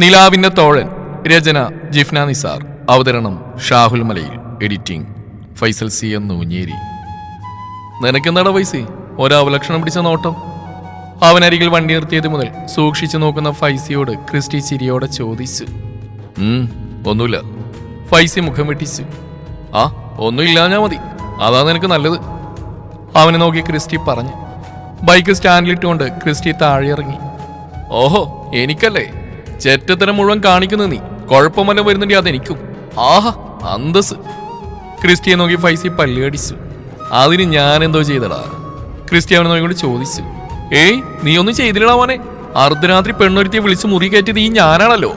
നിലാവിന്റെ തോഴൻ രചന ജിഫ്ന നിസാർ. അവതരണം Shahul Malayil. Editing Faisal C M Noonjeri. നിനക്കെന്താടാ വൈസി ഒരവലക്ഷണം പിടിച്ച നോട്ടം. അവനരികിൽ വണ്ടി നിർത്തിയത് മുതൽ സൂക്ഷിച്ചു നോക്കുന്ന ഫൈസിയോട് ക്രിസ്റ്റി ചിരിയോടെ ചോദിച്ചു. ഒന്നുമില്ല. ഫൈസി മുഖം വെട്ടിച്ചു. ആ ഒന്നുമില്ലാഞ്ഞാ മതി. അതാ നിനക്ക് നല്ലത്. അവനെ നോക്കി ക്രിസ്റ്റി പറഞ്ഞു. ബൈക്ക് സ്റ്റാൻഡിലിട്ടുകൊണ്ട് ക്രിസ്റ്റി താഴെ ഇറങ്ങി ഓഹോ എനിക്കല്ലേ? ചെറ്റത്തരം മുഴുവൻ കാണിക്കുന്ന നീ. കുഴപ്പമല്ല വരുന്നുണ്ട് അതെനിക്കും. ആഹാ അന്തസ് ക്രിസ്റ്റിയെ നോക്കി ഫൈസി പല്ലുകടിച്ചു അതിന് ഞാൻ എന്തോ ചെയ്തടാ. ക്രിസ്റ്റി അവനെ നോക്കിക്കൊണ്ട് ചോദിച്ചു. ഏയ് നീ ഒന്നും ചെയ്തില്ലടാ മോനെ. അർദ്ധരാത്രി പെണ്ണൊരുത്തിയെ വിളിച്ച് മുറി കയറ്റിയത് ഈ ഞാനാണല്ലോ.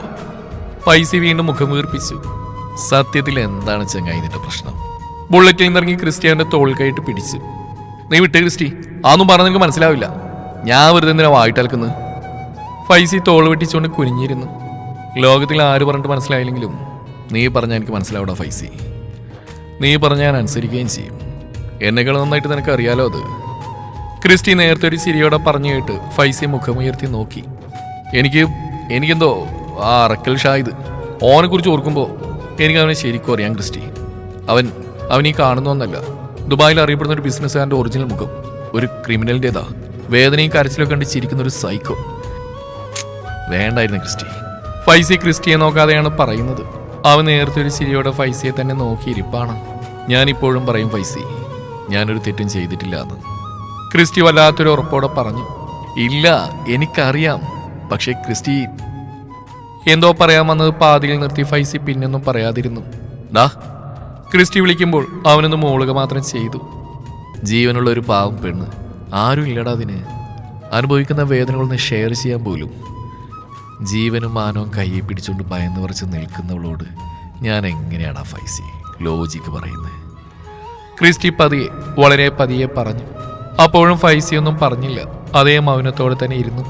ഫൈസി വീണ്ടും മുഖം വീർപ്പിച്ചു. സത്യത്തിൽ എന്താണ് ചെങ്ങായി നിന്റെ പ്രശ്നം? ബുള്ളറ്റിൽ നിന്നിറങ്ങി ക്രിസ്റ്റിയാന്റെ തോൾ കൈയിട്ട് പിടിച്ചു. നീ വിട്ടേ ക്രിസ്റ്റി അതൊന്നും പറഞ്ഞ നിനക്ക് മനസ്സിലാവില്ല. ഞാൻ വെറുതെ എന്തിനാ വായിട്ടൽക്കുന്നത് ഫൈസി തോൾ വെട്ടിച്ചുകൊണ്ട് കുനിഞ്ഞിരുന്നു. ലോകത്തിൽ ആര് പറഞ്ഞിട്ട് മനസ്സിലായില്ലെങ്കിലും നീ പറഞ്ഞാൽ എനിക്ക് മനസ്സിലാവടാ ഫൈസി. നീ പറഞ്ഞാൽ ഞാൻ അനുസരിക്കുകയും ചെയ്യും. എന്നെക്കാൾ നന്നായിട്ട് നിനക്ക് അറിയാലോ അത്? ക്രിസ്റ്റി നേരത്തെ ഒരു ചിരിയോടെ പറഞ്ഞു കേട്ട് ഫൈസി മുഖമുയർത്തി നോക്കി. എനിക്ക് എനിക്കെന്തോ ആ അറക്കൽ ഷായത് ഓനെ കുറിച്ച് ഓർക്കുമ്പോൾ എനിക്ക് അവനെ ശരിക്കും അറിയാം ക്രിസ്റ്റി. അവൻ അവൻ ഈ കാണുന്നൊന്നല്ല ദുബായിൽ അറിയപ്പെടുന്ന ഒരു ബിസിനസ്സുകാരന്റെ ഒറിജിനൽ മുഖം. ഒരു ക്രിമിനലിന്റെതാ വേദനയും കരച്ചിലൊക്കെ കണ്ട് ചിരിക്കുന്ന ഒരു സൈക്കോ വേണ്ടായിരുന്നു ക്രിസ്റ്റി. ഫൈസി ക്രിസ്റ്റിയെ നോക്കാതെയാണ് പറയുന്നത്. അവൻ നേരത്തെ ഒരു ചിരിയോടെ ഫൈസിയെ തന്നെ നോക്കിയിരിപ്പാണ്. ഞാനിപ്പോഴും പറയും ഫൈസി ഞാനൊരു തെറ്റും ചെയ്തിട്ടില്ല എന്ന്. ക്രിസ്റ്റി വല്ലാത്തൊരു ഉറപ്പോടെ പറഞ്ഞു ഇല്ല എനിക്കറിയാം. പക്ഷേ ക്രിസ്റ്റി എന്തോ പറയാൻ വന്നത് പാതിയിൽ നിർത്തി ഫൈസി പിന്നൊന്നും പറയാതിരുന്നു. ദാ. ക്രിസ്റ്റി വിളിക്കുമ്പോൾ അവനൊന്ന് മൂളുക മാത്രം ചെയ്തു. ജീവനുള്ള ഒരു പാവം പെണ്ണ്. ആരും ഇല്ലടാ അതിന്. അനുഭവിക്കുന്ന വേദനകളൊന്ന് ഷെയർ ചെയ്യാൻ പോലും. ജീവനും മാനവും കയ്യെ പിടിച്ചുകൊണ്ട് ഭയന്ന് പറിച്ച് നിൽക്കുന്നവളോട് ഞാൻ എങ്ങനെയാണ് ആ ഫൈസി? ലോജിക്ക് പറയുന്നത് ക്രിസ്റ്റി പതിയെ വളരെ പതിയെ പറഞ്ഞു. അപ്പോഴും ഫൈസി ഒന്നും പറഞ്ഞില്ല. അതേ മൗനത്തോടെ തന്നെ ഇരുന്നു.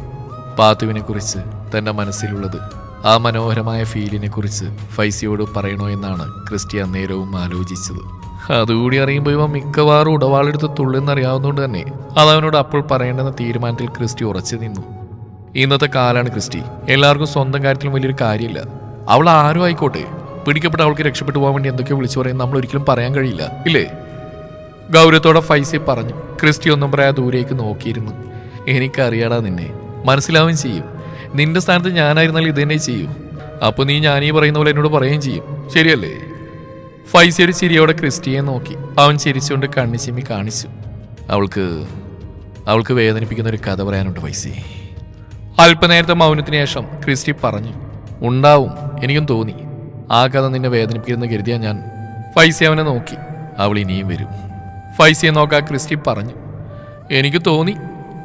പാത്തുവിനെ കുറിച്ച് തന്റെ മനസ്സിലുള്ളത് ആ മനോഹരമായ ഫീലിനെ കുറിച്ച് ഫൈസിയോട് പറയണോ എന്നാണ് ക്രിസ്റ്റി അന്നേരവും ആലോചിച്ചത്. അതുകൂടി അറിയുമ്പോൾ ഇവ മിക്കവാറും ഉടവാളെടുത്ത് തുള്ളെന്നറിയാവുന്നതുകൊണ്ട് തന്നെ. അതവനോട് അപ്പോൾ പറയേണ്ടെന്ന തീരുമാനത്തിൽ ക്രിസ്റ്റി ഉറച്ചു നിന്നു. ഇന്നത്തെ കാലാണ് ക്രിസ്റ്റി. എല്ലാവർക്കും സ്വന്തം കാര്യത്തിലും വലിയൊരു കാര്യമില്ല. അവൾ ആരും ആയിക്കോട്ടെ. പിടിക്കപ്പെട്ട അവൾക്ക് രക്ഷപ്പെട്ടു പോകാൻ വേണ്ടി എന്തൊക്കെയോ വിളിച്ചു പറയാൻ നമ്മൾ ഒരിക്കലും പറയാൻ കഴിയില്ല. ഇല്ലേ? ഗൗരവത്തോടെ ഫൈസി പറഞ്ഞു. ക്രിസ്റ്റി ഒന്നും പറയാ ദൂരേക്ക് നോക്കിയിരുന്നു. എനിക്കറിയാടാ നിന്നെ. മനസ്സിലാവുകയും ചെയ്യും. നിന്റെ സ്ഥാനത്ത് ഞാനായിരുന്നാൽ ഇത് തന്നെ ചെയ്യും. അപ്പൊ നീ ഞാനീ പറയുന്ന പോലെ എന്നോട് പറയുകയും ചെയ്യും. ശരിയല്ലേ? ഫൈസി ഒരു ചിരിയോടെ ക്രിസ്റ്റിയെ നോക്കി. അവൻ ചിരിച്ചുകൊണ്ട് കണ്ണി ചിമ്മി കാണിച്ചു. അവൾക്ക് അവൾക്ക് വേദനിപ്പിക്കുന്ന ഒരു കഥ പറയാനുണ്ട് ഫൈസി. അല്പനേരത്തെ മൗനത്തിന് ശേഷം ക്രിസ്റ്റി പറഞ്ഞു ഉണ്ടാവും എനിക്കും തോന്നി. ആ കഥ നിന്നെ വേദനിപ്പിക്കുന്ന കരുതിയാ ഞാൻ ഫൈസി അവനെ നോക്കി. അവൾ ഇനിയും വരും. ഫൈസിയെ നോക്കാ ക്രിസ്റ്റി പറഞ്ഞു എനിക്ക് തോന്നി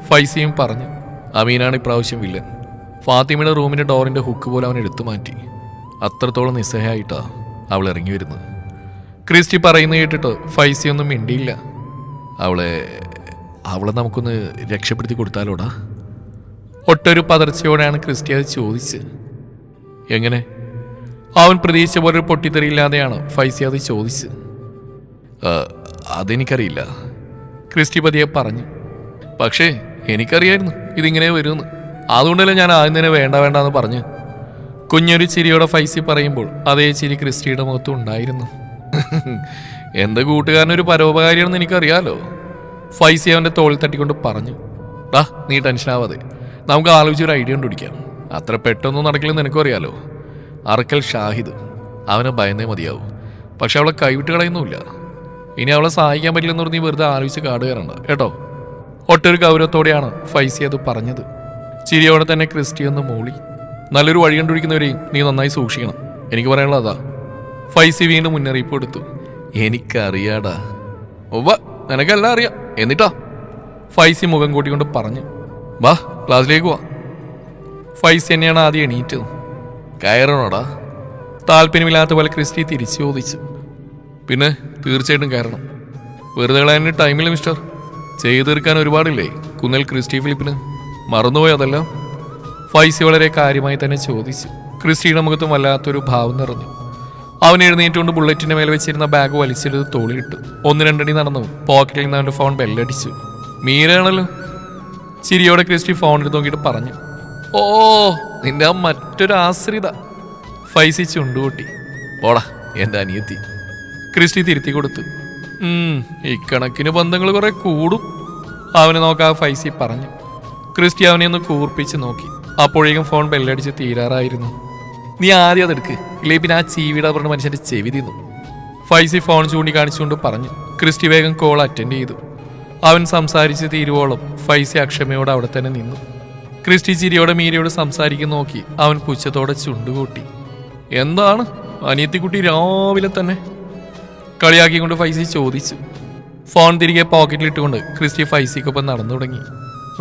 ഫൈസിയും പറഞ്ഞു അമീനാണ് ഇപ്രാവശ്യം വില്ലൻ. ഫാത്തിമയുടെ റൂമിന്റെ ഡോറിന്റെ ഹുക്ക് പോലെ അവൻ എടുത്തു മാറ്റി. അത്രത്തോളം നിസ്സഹായിട്ടാ അവൾ ഇറങ്ങി വരുന്നത്. ക്രിസ്റ്റി പറയുന്ന കേട്ടിട്ട് ഫൈസിയൊന്നും മിണ്ടിയില്ല. അവളെ അവളെ നമുക്കൊന്ന് രക്ഷപ്പെടുത്തി കൊടുത്താലോടാ. ഒട്ടൊരു പതർച്ചയോടെയാണ് ക്രിസ്റ്റി അത് ചോദിച്ചത്. എങ്ങനെ? അവൻ പ്രതീക്ഷിച്ച പോലെ ഒരു പൊട്ടിത്തെറിയില്ലാതെയാണ് ഫൈസി അത് ചോദിച്ചത്. "ആ, അതെനിക്കറിയില്ല. ക്രിസ്റ്റി പതിയെ പറഞ്ഞു. പക്ഷേ എനിക്കറിയായിരുന്നു ഇതിങ്ങനെ വരുമെന്ന്. അതുകൊണ്ടല്ലേ ഞാൻ ആദ്യം തന്നെ വേണ്ട വേണ്ട എന്ന് പറഞ്ഞു. കുഞ്ഞൊരു ചിരിയോടെ ഫൈസി പറയുമ്പോൾ അതേ ചിരി ക്രിസ്റ്റിയുടെ മുഖത്തും ഉണ്ടായിരുന്നു. എന്റെ കൂട്ടുകാരനൊരു പരോപകാരിയാണെന്ന് എനിക്കറിയാലോ? ഫൈസി അവന്റെ തോളിൽ തട്ടിക്കൊണ്ട് പറഞ്ഞു. ഡാ നീ ടെൻഷനാവാതെ. നമുക്ക് ആലോചിച്ച് ഒരു ഐഡിയ കണ്ടുപിടിക്കാം. അത്ര പെട്ടെന്ന് നടക്കില്ലെന്ന് എനിക്കും അറിയാലോ. അറക്കൽ ഷാഹിദ്. അവനെ ഭയന്നേ മതിയാവും. പക്ഷെ അവളെ കൈവിട്ട് കളയുന്നുമില്ല. ഇനി അവളെ സഹായിക്കാൻ പറ്റില്ലെന്ന് പറഞ്ഞ് വെറുതെ ആലോചിച്ച് കാട് കേട്ടോ? ഒട്ടൊരു ഗൗരവത്തോടെയാണ് ഫൈസി അത് പറഞ്ഞത്. ചിരിയോടെ തന്നെ ക്രിസ്റ്റി ഒന്ന് മൂളി. നല്ലൊരു വഴി കണ്ടുപിടിക്കുന്നവരെയും നീ നന്നായി സൂക്ഷിക്കണം. എനിക്ക് പറയാനുള്ളത് അതാ. ഫൈസി വീണ്ടും മുന്നറിയിപ്പ് കൊടുത്തു. എനിക്കറിയാടാ. ഒവ്വ നിനക്കെല്ലാം അറിയാം. എന്നിട്ടാ? ഫൈസി മുഖം കൂട്ടിക്കൊണ്ട് പറഞ്ഞു. വാ ക്ലാസ്സിലേക്ക് വാ ഫൈസ് തന്നെയാണ് ആദ്യം എണീറ്റത് കയറണോടാ? താല്പര്യമില്ലാത്ത പോലെ ക്രിസ്റ്റി തിരിച്ചു ചോദിച്ചു. പിന്നെ തീർച്ചയായിട്ടും കയറണം. വെറുതെ കളയാൻ ടൈമില്ല മിസ്റ്റർ. ചെയ്തു തീർക്കാൻ ഒരുപാടില്ലേ? കുന്നൽ ക്രിസ്റ്റി ഫിലിപ്പിന്? മറന്നുപോയി അതെല്ലാം? ഫൈസി വളരെ കാര്യമായി തന്നെ ചോദിച്ചു. ക്രിസ്റ്റിയുടെ മുഖത്തും വല്ലാത്തൊരു ഭാവം നിറഞ്ഞു. അവൻ എഴുന്നേറ്റുകൊണ്ട് ബുള്ളറ്റിന്റെ മേലെ വെച്ചിരുന്ന ബാഗ് വലിച്ചെടുത്ത് തോളിലിട്ടു. ഒന്ന് രണ്ടടി നടന്നു. പോക്കറ്റിൽ നിന്ന് അവന്റെ ഫോൺ ബെല്ലടിച്ചു. മീരാണല്ലോ ചിരിയോടെ ക്രിസ്റ്റി ഫോൺ എടുത്ത് നോക്കിയിട്ട് പറഞ്ഞു. ഓ നിന്റെ ആ മറ്റൊരു ആശ്രിത. ഫൈസി ചുണ്ടുകൂട്ടി. പോടാ എന്റെ അനിയത്തി. ക്രിസ്റ്റി തിരുത്തി കൊടുത്തു. "ഉം, ഇക്കണക്കിന് ബന്ധങ്ങൾ കുറെ കൂടും. അവനെ നോക്കാ ഫൈസി പറഞ്ഞു. ക്രിസ്റ്റി അവനെ ഒന്ന് കൂർപ്പിച്ച് നോക്കി. അപ്പോഴേക്കും ഫോൺ ബെല്ലടിച്ച് തീരാറായിരുന്നു. നീ ആദ്യം അതെടുക്ക് ഇല്ലേ പിന്നെ ആ ചീവിട പറഞ്ഞ മനുഷ്യന്റെ ചെവി തിന്നു. ഫൈസി ഫോൺ ചൂണ്ടിക്കാണിച്ചുകൊണ്ട് പറഞ്ഞു. ക്രിസ്റ്റി വേഗം കോൾ അറ്റൻഡ് ചെയ്തു. അവൻ സംസാരിച്ച് തീരുവോളം ഫൈസി അക്ഷമയോട് അവിടെ തന്നെ നിന്നു. ക്രിസ്റ്റി ചിരിയോടെ മീരയോട് സംസാരിക്കുന്ന നോക്കി അവൻ പുച്ഛത്തോടെ ചുണ്ടുകൂട്ടി. എന്താണ്? അനിയത്തിക്കുട്ടി രാവിലെ തന്നെ? കളിയാക്കിക്കൊണ്ട് ഫൈസി ചോദിച്ചു. ഫോൺ തിരികെ പോക്കറ്റിലിട്ടുകൊണ്ട് ക്രിസ്റ്റി ഫൈസിക്കൊപ്പം നടന്നു തുടങ്ങി.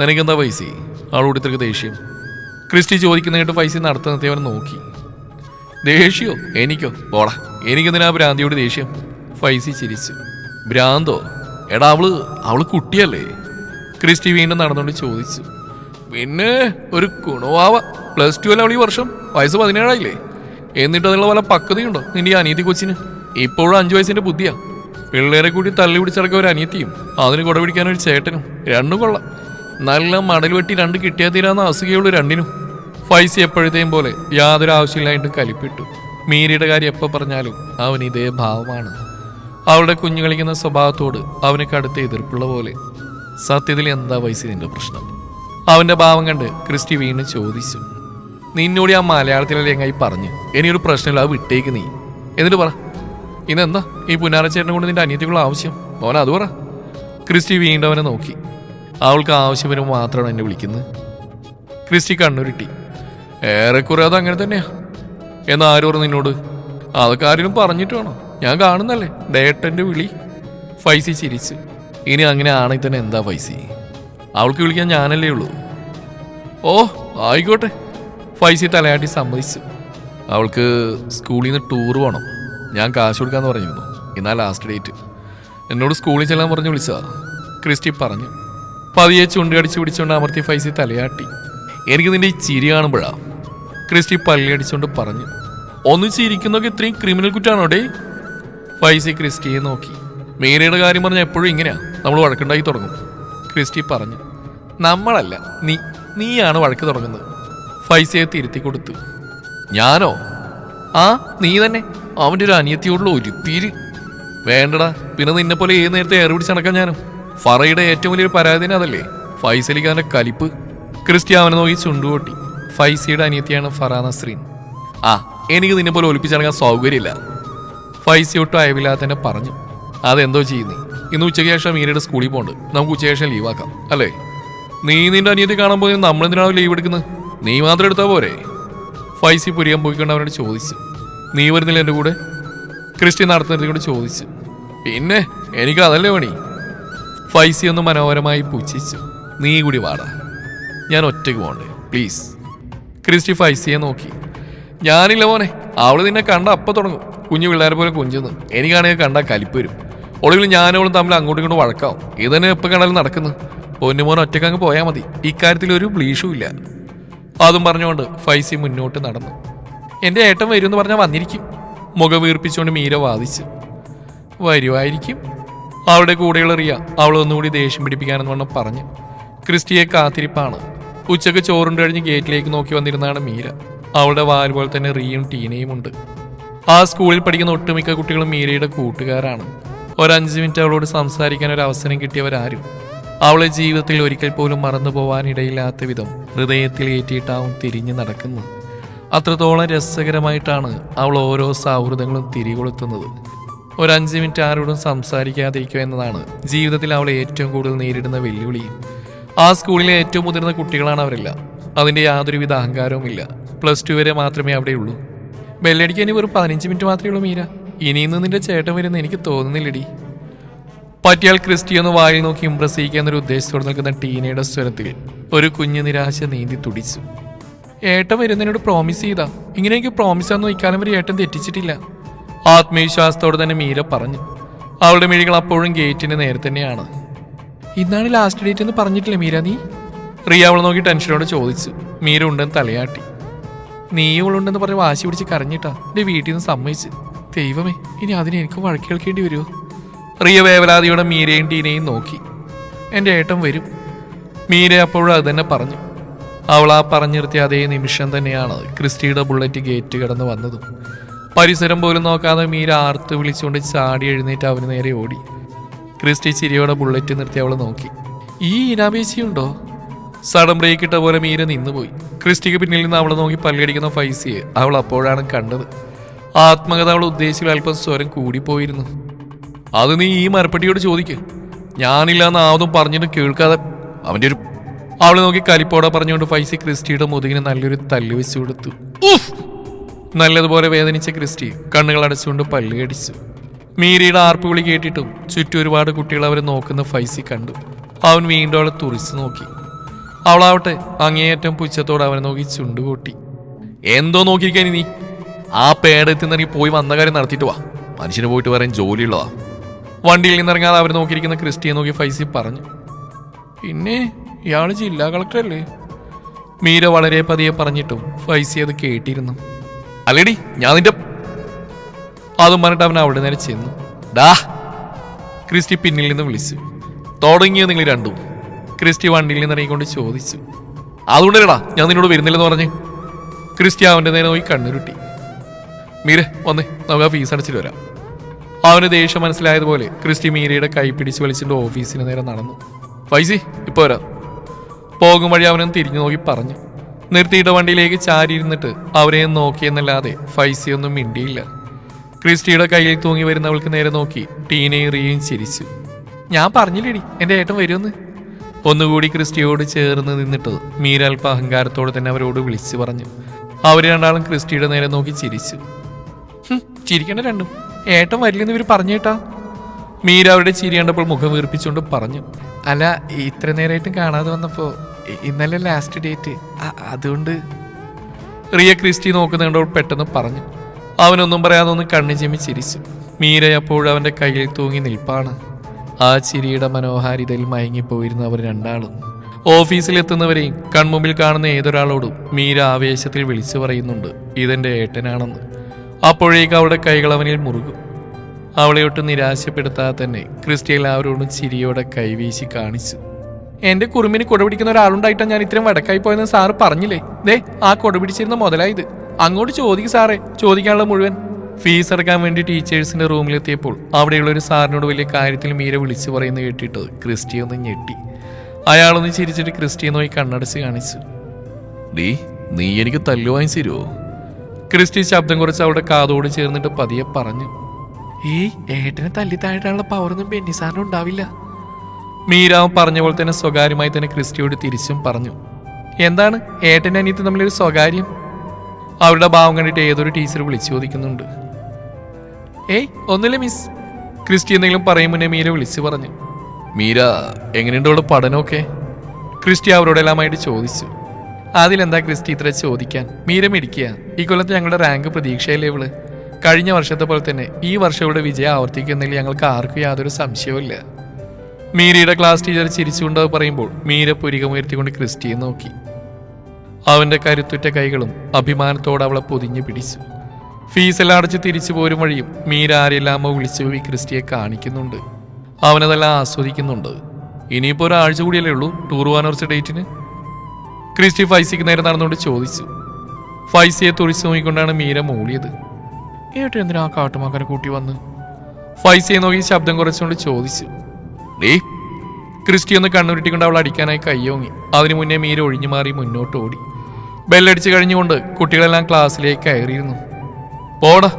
നിനക്കെന്താ ഫൈസി? അവളോട് ഇത്രക്ക് ദേഷ്യം? ക്രിസ്റ്റി ചോദിക്കുന്ന കേട്ട് ഫൈസി നടത്തു അവൻ നോക്കി. ദേഷ്യോ? എനിക്കോ? പോടാ. എനിക്കെന്തിനാ ഭ്രാന്തിയോട് ദേഷ്യം? ഫൈസി ചിരിച്ചു. ഭ്രാന്തോ? എടാ അവൾ അവൾ കുട്ടിയല്ലേ? ക്രിസ്റ്റി വീണ്ടും നടന്നുകൊണ്ട് ചോദിച്ചു. പിന്നെ ഒരു കുണവാവ പ്ലസ് ടു അല്ല അവൾ ഈ വർഷം? വയസ്സ് പതിനേഴായില്ലേ? എന്നിട്ട് അതിനുള്ള വല്ല പക്വതയുണ്ടോ നിന്റെ അനിയത്തി കൊച്ചിന്? ഇപ്പോഴും അഞ്ചു വയസ്സിന്റെ ബുദ്ധിയാ. പിള്ളേരെ കൂടി തള്ളി പിടിച്ചിറക്കിയ ഒരു അനിയത്തിയും അതിന് കുട പിടിക്കാൻ ഒരു ചേട്ടനും. രണ്ടും കൊള്ളാം. നല്ല മടൽ വെട്ടി രണ്ട് കിട്ടിയാൽ തീരാന്ന് അസുഖയുള്ളൂ രണ്ടിനും. ഫൈസി എപ്പോഴത്തെയും പോലെ യാതൊരു ആവശ്യമില്ലായിട്ടും കലിപ്പിട്ടു. മീരയുടെ കാര്യം എപ്പോൾ പറഞ്ഞാലും അവൻ ഇതേ ഭാവമാണ്. അവളുടെ കുഞ്ഞു കളിക്കുന്ന സ്വഭാവത്തോട് അവന് കടുത്ത എതിർപ്പുള്ള പോലെ. സത്യത്തിൽ എന്താ വയസ്സി നിന്റെ പ്രശ്നം? അവന്റെ ഭാവം കണ്ട് ക്രിസ്റ്റി വീണ് ചോദിച്ചു. നിന്നോട് ആ മലയാളത്തിലല്ലേ എങ്ങായി പറഞ്ഞു. ഇനിയൊരു പ്രശ്നമില്ല അത് വിട്ടേക്ക് നീ. എന്നിട്ട് പറ. ഇന്നെന്താ ഈ പുനാരച്ചേട്ടനെ കൊണ്ട് നിന്റെ അനിയത്തിക്കുള്ള ആവശ്യം? മോൻ അത് പറ. ക്രിസ്റ്റി വീണ്ടും അവനെ നോക്കി. അവൾക്ക് ആവശ്യം വരുമ്പോൾ മാത്രമാണ് എന്നെ വിളിക്കുന്നത്. ക്രിസ്റ്റി കണ്ണുരുട്ടി. ഏറെക്കുറെ അത് അങ്ങനെ തന്നെയാ. എന്ന് ആര് പറഞ്ഞു നിന്നോട്? അതൊക്കെ ആരും പറഞ്ഞിട്ട് വേണോ? ഞാൻ കാണുന്നല്ലേ? ഡേട്ടന്റെ വിളി. ഫൈസി ചിരിച്ചു. ഇനി അങ്ങനെ ആണെങ്കിൽ തന്നെ എന്താ ഫൈസി? അവൾക്ക് വിളിക്കാൻ ഞാനല്ലേ ഉള്ളൂ. ഓ ആയിക്കോട്ടെ. ഫൈസി തലയാട്ടി സമ്മതിച്ചു. അവൾക്ക് സ്കൂളിൽ നിന്ന് ടൂർ പോകണം ഞാൻ കാശ് കൊടുക്കാന്ന് പറഞ്ഞിരുന്നു. ഇന്നാ ലാസ്റ്റ് ഡേറ്റ് എന്നോട് സ്കൂളിൽ ചെല്ലാൻ പറഞ്ഞു വിളിച്ചതാ. ക്രിസ്റ്റി പറഞ്ഞു. പതിയെ ചുണ്ടടിച്ച് പിടിച്ചുകൊണ്ട് അമർത്തി ഫൈസി തലയാട്ടി. എനിക്ക് നിന്റെ ഈ ചിരി കാണുമ്പോഴാ. ക്രിസ്റ്റി പല്ലിയടിച്ചുകൊണ്ട് പറഞ്ഞു. ഒന്ന് ചിരിക്കുന്നൊക്കെ ഇത്രയും ക്രിമിനൽ കുറ്റാണോ ഡേ ഫൈസി ക്രിസ്റ്റിയെ നോക്കി. മേരിയുടെ കാര്യം പറഞ്ഞാൽ എപ്പോഴും ഇങ്ങനെയാ. നമ്മൾ വഴക്കുണ്ടാക്കി തുടങ്ങും. ക്രിസ്റ്റി പറഞ്ഞു നമ്മളല്ല നീ നീയാണ് വഴക്ക് തുടങ്ങുന്നത്. ഫൈസയെ തിരുത്തി കൊടുത്തു. ഞാനോ? ആ നീ തന്നെ. അവന്റെ ഒരു അനിയത്തിയോടുള്ള ഒരു തിരി വേണ്ടടാ പിന്നെ നിന്നെ പോലെ ഏത് നേരത്തെ ഏറി പിടിച്ച് നടക്കാൻ ഞാനും? ഫറയുടെ ഏറ്റവും വലിയൊരു പരാതിന് അതല്ലേ ഫൈസലിക്ക് അവന്റെ കലിപ്പ്. ക്രിസ്റ്റി അവനെ നോക്കി ചുണ്ടുകൊട്ടി. ഫൈസിയുടെ അനിയത്തിയാണ് ഫറ നസ്രീൻ. ആ എനിക്ക് നിന്നെ പോലെ ഒലിപ്പിച്ചിറങ്ങാൻ സൗകര്യമില്ല. ഫൈസി ഒട്ടും അയവില്ലാതെ തന്നെ പറഞ്ഞു. അതെന്തോ ചെയ്യുന്നേ? ഇന്ന് ഉച്ചയ്ക്ക് ശേഷം മീനയുടെ സ്കൂളിൽ പോണ്ട് നമുക്ക് ഉച്ചയ്ക്ക് ശേഷം ലീവാക്കാം അല്ലേ? നീ നിന്റെ അനിയത്തി കാണാൻ പോയി നമ്മൾ എന്തിനാണ് ലീവ് എടുക്കുന്നത്? നീ മാത്രം എടുത്താൽ പോരെ? ഫൈസി പുരിയാൻ പോയിക്കൊണ്ട് അവനോട് ചോദിച്ചു. നീ വരുന്നില്ല എന്റെ കൂടെ? ക്രിസ്റ്റി നടത്തുന്നതിനോട് ചോദിച്ചു. പിന്നെ എനിക്ക് അതല്ലേ പണി? ഫൈസി ഒന്ന് മനോഹരമായി പുച്ഛിച്ചു. നീ കൂടി വാടാ. ഞാൻ ഒറ്റയ്ക്ക് പോണ്ടേ പ്ലീസ്. ക്രിസ്റ്റി ഫൈസിയെ നോക്കി. ഞാനില്ല മോനെ. അവൾ നിന്നെ കണ്ട അപ്പം തുടങ്ങും. കുഞ്ഞു പിള്ളേരെ പോലെ കുഞ്ചുന്നു എനിക്കാണെങ്കിൽ കണ്ടാൽ കലിപ്പ് വരും. ഒളിവിൽ ഞാനോളും തമ്മിൽ അങ്ങോട്ടും ഇങ്ങോട്ടും വഴക്കാവും. ഇത് തന്നെ എപ്പോൾ കണ്ടാലും നടക്കുന്നു. പൊന്നുമോൻ ഒറ്റക്കങ്ങ് പോയാൽ മതി. ഇക്കാര്യത്തിൽ ഒരു ബ്ലീഷും ഇല്ല. അതും പറഞ്ഞുകൊണ്ട് ഫൈസി മുന്നോട്ട് നടന്നു. എന്റെ ഏട്ടൻ വരുമെന്ന് പറഞ്ഞാൽ വന്നിരിക്കും. മുഖം വീർപ്പിച്ചുകൊണ്ട് മീര വാദിച്ചു. വരുമായിരിക്കും അവളുടെ കൂടെയുള്ള റിയ അവളെ ദേഷ്യം പിടിപ്പിക്കാനെന്ന് വണ്ണം പറഞ്ഞു. ക്രിസ്റ്റിയെ കാത്തിരിപ്പാണ്. ഉച്ചയ്ക്ക് ചോറുണ്ട് കഴിഞ്ഞ് ഗേറ്റിലേക്ക് നോക്കി വന്നിരുന്നാണ് മീര. അവളുടെ വാൽ പോലെ തന്നെ റീയും ടീനയും ഉണ്ട്. ആ സ്കൂളിൽ പഠിക്കുന്ന ഒട്ടുമിക്ക കുട്ടികളും മീരയുടെ കൂട്ടുകാരാണ്. ഒരഞ്ച് മിനിറ്റ് അവളോട് സംസാരിക്കാൻ ഒരു അവസരം കിട്ടിയവരാരും. അവളെ ജീവിതത്തിൽ ഒരിക്കൽ പോലും മറന്നു പോവാനിടയില്ലാത്ത വിധം ഹൃദയത്തിൽ ഏറ്റിയിട്ടാവും തിരിഞ്ഞു നടക്കുന്നു. അത്രത്തോളം രസകരമായിട്ടാണ് അവൾ ഓരോ സൗഹൃദങ്ങളും തിരികൊളുത്തുന്നത്. ഒരു അഞ്ച് മിനിറ്റ് ആരോടും സംസാരിക്കാതിരിക്കുക എന്നതാണ് ജീവിതത്തിൽ അവൾ ഏറ്റവും കൂടുതൽ നേരിടുന്ന വെല്ലുവിളി. ആ സ്കൂളിലെ ഏറ്റവും മുതിർന്ന കുട്ടികളാണ് അവരെല്ലാം. അതിന്റെ യാതൊരുവിധ അഹങ്കാരവുമില്ല. പ്ലസ് ടു വരെ മാത്രമേ അവിടെയുള്ളൂ. ബെല്ലടിക്കാൻ ഇനി വെറും പതിനഞ്ച് മിനിറ്റ് മാത്രമേ ഉള്ളൂ മീര. ഇനിയിന്ന് നിന്റെ ചേട്ടൻ വരുന്ന എനിക്ക് തോന്നുന്നില്ലടി. പറ്റിയാൽ ക്രിസ്റ്റിയൊന്ന് വായിൽ നോക്കി ഇംപ്രസ് ചെയ്യിക്കാന്നൊരു ഉദ്ദേശത്തോടെ നിൽക്കുന്ന ടീനയുടെ സ്വരത്തിൽ ഒരു കുഞ്ഞു നിരാശ നീന്തി തുടിച്ചു. ഏട്ടൻ വരുന്നതിനോട് പ്രോമിസ് ചെയ്താ. ഇങ്ങനെ എനിക്ക് പ്രോമിസ് ആണെന്ന് ഇക്കാലം വരെ ഏട്ടൻ തെറ്റിച്ചിട്ടില്ല. ആത്മവിശ്വാസത്തോടെ തന്നെ മീര പറഞ്ഞു. അവളുടെ മിഴികൾ അപ്പോഴും ഗേറ്റിന് നേരെ തന്നെയാണ്. ഇന്നാണ് ലാസ്റ്റ് ഡേറ്റ് എന്ന് പറഞ്ഞിട്ടില്ലേ മീര നീ? റിയ അവളെ നോക്കി ടെൻഷനോട് ചോദിച്ചു. മീര ഉണ്ടെന്ന് തലയാട്ടി. നീ ഇവളുണ്ടെന്ന് പറഞ്ഞ് വാശി പിടിച്ച് കരഞ്ഞിട്ടാ എന്റെ വീട്ടിൽ നിന്ന് സമ്മതിച്ച് ദൈവമേ ഇനി അതിനെ എനിക്ക് വഴക്ക് കേൾക്കേണ്ടി വരുമോ റിയ വേവലാതിയുടെ മീരയും ടീനയും നോക്കി. എന്റെ ഏട്ടൻ വരും. മീര അപ്പോഴും അത് തന്നെ പറഞ്ഞു. അവൾ ആ പറഞ്ഞു നിർത്തിയ അതേ നിമിഷം തന്നെയാണ് ക്രിസ്റ്റിയുടെ ബുള്ളറ്റ് ഗേറ്റ് കടന്ന് വന്നതും. പരിസരം പോലും നോക്കാതെ മീര ആർത്ത് വിളിച്ചുകൊണ്ട് ചാടി എഴുന്നേറ്റ് അവന് നേരെ ഓടി. ക്രിസ്റ്റി ചിരിയോടെ ബുള്ളറ്റ് നിർത്തി അവൾ നോക്കി. ഈ ഇനാപേശിയുണ്ടോ സഡൻ ബ്രേക്ക് ഇട്ട പോലെ മീര നിന്നുപോയി. ക്രിസ്റ്റിക്ക് പിന്നിൽ നിന്ന് അവളെ നോക്കി പല്ലടിക്കുന്ന ഫൈസിയെ അവൾ അപ്പോഴാണ് കണ്ടത്. ആത്മകഥ അവൾ ഉദ്ദേശിച്ച അല്പം സ്വരം കൂടിപ്പോയിരുന്നു. അത് നീ ഈ മരപ്പട്ടിയോട് ചോദിക്ക്. ഞാനില്ലാന്ന് ആവതും പറഞ്ഞിട്ട് കേൾക്കാതെ അവന്റെ ഒരു അവളെ നോക്കി കലിപ്പോടെ പറഞ്ഞുകൊണ്ട് ഫൈസി ക്രിസ്റ്റിയുടെ മുതുകിന് നല്ലൊരു തല്ല് വെച്ചു കൊടുത്തു! നല്ലതുപോലെ വേദനിച്ച ക്രിസ്റ്റി കണ്ണുകൾ അടച്ചുകൊണ്ട് പല്ല് കടിച്ചു മീരയുടെ ആർപ്പ് വിളി കേട്ടിട്ടും ചുറ്റും ഒരുപാട് കുട്ടികൾ അവരെ നോക്കുന്ന ഫൈസി കണ്ടു. അവൻ വീണ്ടും അവളെ തുറിച്ചു നോക്കി. അവളാവട്ടെ അങ്ങേയറ്റം പുച്ഛത്തോടെ അവനെ നോക്കി ചുണ്ടുകൂട്ടി. എന്തോ നോക്കിയിരിക്കാൻ നീ? ആ പേടത്തിൽ നിന്ന് ഇറങ്ങി പോയി വന്ന കാര്യം നടത്തിയിട്ട് വാ. മനുഷ്യന് പോയിട്ട് വരാൻ ജോലിയുള്ളതാ. വണ്ടിയിൽ നിന്നിറങ്ങാതെ അവർ നോക്കിയിരിക്കുന്ന ക്രിസ്റ്റിയെ നോക്കി ഫൈസി പറഞ്ഞു. പിന്നെ ഇയാൾ ജില്ലാ കളക്ടറല്ലേ മീര വളരെ പതിയെ പറഞ്ഞിട്ടും ഫൈസി അത് കേട്ടിരുന്നു. അല്ലേടി ഞാൻ നിന്റെ അതും പറഞ്ഞിട്ട് അവൻ അവിടെ നേരെ ചെന്നു. ഡാ ക്രിസ്റ്റി പിന്നിൽ നിന്ന് വിളിച്ചു. തുടങ്ങിയ നിങ്ങൾ രണ്ടും? ക്രിസ്റ്റി വണ്ടിയിൽ നിന്ന് ഇറങ്ങിക്കൊണ്ട് ചോദിച്ചു. അതുകൊണ്ടല്ലടാ ഞാൻ നിന്നോട് വരുന്നില്ലെന്ന് പറഞ്ഞ്? ക്രിസ്റ്റി അവന്റെ നേരെ നോക്കി കണ്ണുരുട്ടി. മീര വന്നേ നമുക്ക് ആ ഫീസ് അടച്ചിട്ട് വരാം. അവന് ദേഷ്യം മനസ്സിലായതുപോലെ ക്രിസ്റ്റി മീരയുടെ കൈ പിടിച്ച് വലിച്ചിട്ട് ഓഫീസിന് നേരെ നടന്നു. ഫൈസി ഇപ്പോൾ വരാം. പോകും വഴി അവനൊന്ന് തിരിഞ്ഞു നോക്കി പറഞ്ഞു. നിർത്തിയിട്ട വണ്ടിയിലേക്ക് ചാരിയിരുന്നിട്ട് അവരെ നോക്കിയെന്നല്ലാതെ ഫൈസി ഒന്നും മിണ്ടിയില്ല. ക്രിസ്റ്റിയുടെ കയ്യിൽ തൂങ്ങി വരുന്നവൾക്ക് നേരെ നോക്കി ടീനയും റിയയും ചിരിച്ചു. ഞാൻ പറഞ്ഞില്ലേടി എന്റെ ഏട്ടൻ വരുമെന്ന്? ഒന്നുകൂടി ക്രിസ്റ്റിയോട് ചേർന്ന് നിന്നിട്ട് മീര അല്പ അഹങ്കാരത്തോടെ തന്നെ അവരോട് വിളിച്ചു പറഞ്ഞു. അവർ രണ്ടാളും ക്രിസ്റ്റിയുടെ നേരെ നോക്കി ചിരിച്ചു. ചിരിക്കണ്ട രണ്ടും. ഏട്ടൻ വരില്ലെന്ന് ഇവർ പറഞ്ഞേട്ടാ മീര അവരുടെ ചിരി കണ്ടപ്പോൾ മുഖം വീർപ്പിച്ചുകൊണ്ട് പറഞ്ഞു. അല്ല ഇത്ര നേരമായിട്ടും കാണാതെ വന്നപ്പോ ഇ- ഇന്നലെ ലാസ്റ്റ് ഡേറ്റ് അതുകൊണ്ട്. റിയ ക്രിസ്റ്റി നോക്കുന്നുണ്ടോ പെട്ടെന്ന് പറഞ്ഞു. അവനൊന്നും പറയാതെ ഒന്ന് കണ്ണു ചിരിച്ചു. മീര അപ്പോഴും അവന്റെ കയ്യിൽ തൂങ്ങി നിൽപ്പാണ്. ആ ചിരിയുടെ മനോഹാരിതയിൽ മയങ്ങിപ്പോയിരുന്ന അവർ രണ്ടാളും. ഓഫീസിലെത്തുന്നവരെയും കൺമുമ്പിൽ കാണുന്ന ഏതൊരാളോടും മീര ആവേശത്തിൽ വിളിച്ചു പറയുന്നുണ്ട്. ഇതെന്റെ ഏട്ടനാണെന്ന്. അപ്പോഴേക്ക് അവളുടെ കൈകൾ അവനിൽ മുറുകും. അവളെ ഒട്ടും നിരാശപ്പെടുത്താതെ തന്നെ ക്രിസ്റ്റി എല്ലാവരോടും ചിരിയോടെ കൈവീശി കാണിച്ചു. എന്റെ കുറുമിന് കൊടപിടിക്കുന്ന ഒരാളുണ്ടായിട്ടാണ് ഞാൻ ഇത്രയും വടക്കായി പോയെന്ന് സാറ് പറഞ്ഞില്ലേ? ദേ ആ കൊടപിടിച്ചിരുന്ന മുതലായത് അങ്ങോട്ട് ചോദിക്കും സാറേ. ചോദിക്കാനുള്ള മുഴുവൻ ഫീസ് അടക്കാൻ വേണ്ടി ടീച്ചേഴ്സിന്റെ റൂമിലെത്തിയപ്പോൾ അവിടെയുള്ള ഒരു സാറിനോട് വലിയ കാര്യത്തിൽ മീര വിളിച്ചു പറയുന്നത് കേട്ടിട്ട് ക്രിസ്റ്റി ഒന്ന് ഞെട്ടി. അയാളൊന്ന് ചിരിച്ചിട്ട് ക്രിസ്റ്റിയെ നോക്കി കണ്ണടച്ച് കാണിച്ചു. ഡീ നീ എനിക്ക് തല്ലു വാങ്ങിച്ചു തരുമോ ക്രിസ്റ്റി ശബ്ദം കുറച്ച് അവളുടെ കാതോട് ചേർന്നിട്ട് പതിയെ പറഞ്ഞു. ഏയ് ഏട്ടനെ തല്ലി താഴെയുള്ള പവറൊന്നും ബെന്നി സാറിന് ഉണ്ടാവില്ല. മീരാവ് പറഞ്ഞ പോലെ തന്നെ സ്വകാര്യമായി തന്നെ ക്രിസ്റ്റിയോട് തിരിച്ചും പറഞ്ഞു. എന്താണ്? ഏട്ടന്റെ അനിയത്ത് തമ്മിലൊരു സ്വകാര്യം? അവരുടെ ഭാവം കണ്ടിട്ട് ഏതൊരു ടീച്ചർ വിളിച്ചു ചോദിക്കുന്നുണ്ട്. ഏയ് ഒന്നുമില്ല മിസ് ക്രിസ്റ്റി എന്തെങ്കിലും പറയും മുന്നേ മീര വിളിച്ചു പറഞ്ഞു. മീര എങ്ങനെയുണ്ട് അവളുടെ പഠനമൊക്കെ? ക്രിസ്റ്റി അവരോടെല്ലാമായിട്ട് ചോദിച്ചു. അതിലെന്താ ക്രിസ്റ്റി ഇത്ര ചോദിക്കാൻ? മീര മിടിക്കുക ഈ കൊല്ലത്ത് ഞങ്ങളുടെ റാങ്ക് പ്രതീക്ഷയല്ലേ ഇവൾ? കഴിഞ്ഞ വർഷത്തെ പോലെ തന്നെ ഈ വർഷം ഇവിടെ വിജയം ആവർത്തിക്കുന്നതിൽ ഞങ്ങൾക്ക് ആർക്കും യാതൊരു സംശയവുമില്ല മീരയുടെ ക്ലാസ് ടീച്ചർ ചിരിച്ചുകൊണ്ട് പറയുമ്പോൾ മീര പുരികമുയർത്തിക്കൊണ്ട് ക്രിസ്റ്റിയെ നോക്കി. അവന്റെ കരുത്തുറ്റ കൈകളും അഭിമാനത്തോടെ അവളെ പൊതിഞ്ഞു പിടിച്ചു. ഫീസെല്ലാം അടച്ച് തിരിച്ചു പോരും വഴിയും മീര ആരെല്ലാമോ വിളിച്ചു പോയി ക്രിസ്റ്റിയെ കാണിക്കുന്നുണ്ട്. അവനതെല്ലാം ആസ്വദിക്കുന്നുണ്ട്. ഇനിയിപ്പോ ഒരാഴ്ച കൂടിയല്ലേ ഉള്ളൂ. ടൂർ പോകാൻ കുറച്ച് ഡേറ്റിന് ക്രിസ്റ്റി ഫൈസിക്ക് നേരെ നടന്നുകൊണ്ട് ചോദിച്ചു. ഫൈസിയെ തുറിച്ചു നോക്കിക്കൊണ്ടാണ് മീര മൂളിയത്. ഏട്ടൻ എന്തിനാ ആ കാട്ടുമാക്കനെ കൂട്ടി വന്ന്? ഫൈസിയെ നോക്കി ശബ്ദം കുറച്ചുകൊണ്ട് ചോദിച്ചു. ഡേ ക്രിസ്റ്റി ഒന്ന് കണ്ണുരുട്ടിക്കൊണ്ട് അവൾ അടിക്കാനായി കയ്യോങ്ങി അതിനു മുന്നേ മീര ഒഴിഞ്ഞു മാറി മുന്നോട്ട് ഓടി ബെല്ലടിച്ച് കഴിഞ്ഞുകൊണ്ട് കുട്ടികളെല്ലാം ക്ലാസ്സിലേക്ക് കയറിയിരുന്നു. പോടാ.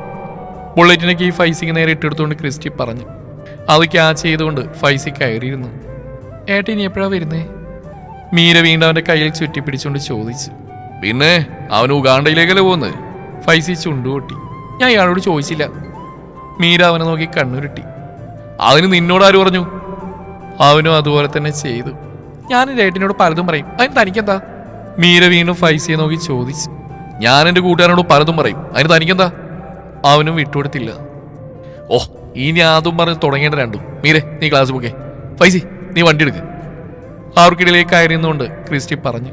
ബുള്ളറ്റിനെ കീ ഫൈസിക്ക് നേരെ ഇട്ടെടുത്തുകൊണ്ട് ക്രിസ്റ്റി പറഞ്ഞു. അത് ക്യാച്ച് ചെയ്തുകൊണ്ട് ഫൈസി കയറിയിരുന്നു. ഏട്ടൻ ഇനി എപ്പോഴാ വരുന്നേ? മീര വീണ്ടും അവന്റെ കയ്യിൽ ചുറ്റി പിടിച്ചുകൊണ്ട് ചോദിച്ചു. പിന്നെ അവൻ ഉഗാണ്ടയിലേക്കല്ലേ പോകുന്നത്? ഫൈസി ചുണ്ടുകൊട്ടി. ഞാൻ ഇയാളോട് ചോദിച്ചില്ല. മീര അവനെ നോക്കി കണ്ണുരുട്ടി. അതിന് നിന്നോട് ആര് പറഞ്ഞു? അവനും അതുപോലെ തന്നെ ചെയ്തു. ഞാൻ എന്റെ ഏട്ടനോട് പലതും പറയും. അതിന് തനിക്കെന്താ? മീര വീണ്ടും ഫൈസിയെ നോക്കി ചോദിച്ചു. ഞാൻ എന്റെ കൂട്ടുകാരനോട് പലതും പറയും. അതിന് തനിക്കെന്താ? അവനും വിട്ടുകൊടുത്തില്ല. ഓ ഇനി അതും പറഞ്ഞ് തുടങ്ങേണ്ട രണ്ടും. മീരെ നീ ക്ലാസ് പോകെ ഫൈസി നീ വണ്ടി എടുക്ക്. അവർക്കിടയിലേക്ക് ആയിരുന്നുകൊണ്ട് ക്രിസ്റ്റി പറഞ്ഞു.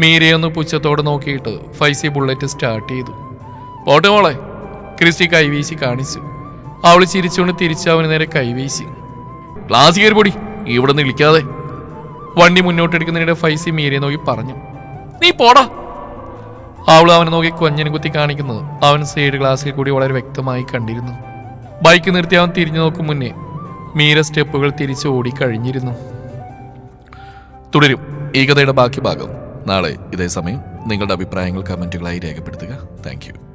മീരയൊന്ന് പുച്ഛത്തോടെ നോക്കിയിട്ട് ഫൈസി ബുള്ളറ്റ് സ്റ്റാർട്ട് ചെയ്തു. പോട്ടെ മോളെ ക്രിസ്റ്റി കൈവീശി കാണിച്ചു. അവൾ ചിരിച്ചുകൊണ്ട് തിരിച്ച് അവന് നേരെ കൈവീശി. ക്ലാസ് കയറി പൊടി ഇവിടെ നിന്ന് ഇളിക്കാതെ വണ്ടി മുന്നോട്ടെടുക്കുന്നതിനിടെ ഫൈസി മീരയെ നോക്കി പറഞ്ഞു. നീ പോടാ. അവൾ അവനെ നോക്കി കൊഞ്ഞിനെ കുത്തി കാണിക്കുന്നത്. അവൻ സൈഡ് ഗ്ലാസ്സിൽ കൂടി വളരെ വ്യക്തമായി കണ്ടിരുന്നു. ബൈക്ക് നിർത്തി അവൻ തിരിഞ്ഞു നോക്കും മുന്നേ. മീര സ്റ്റെപ്പുകൾ തിരിച്ച് ഓടിക്കഴിഞ്ഞിരുന്നു തുടരും. ഈ കഥയുടെ ബാക്കി ഭാഗം. നാളെ ഇതേ സമയം നിങ്ങളുടെ അഭിപ്രായങ്ങൾ കമന്റുകളായി രേഖപ്പെടുത്തുക. താങ്ക്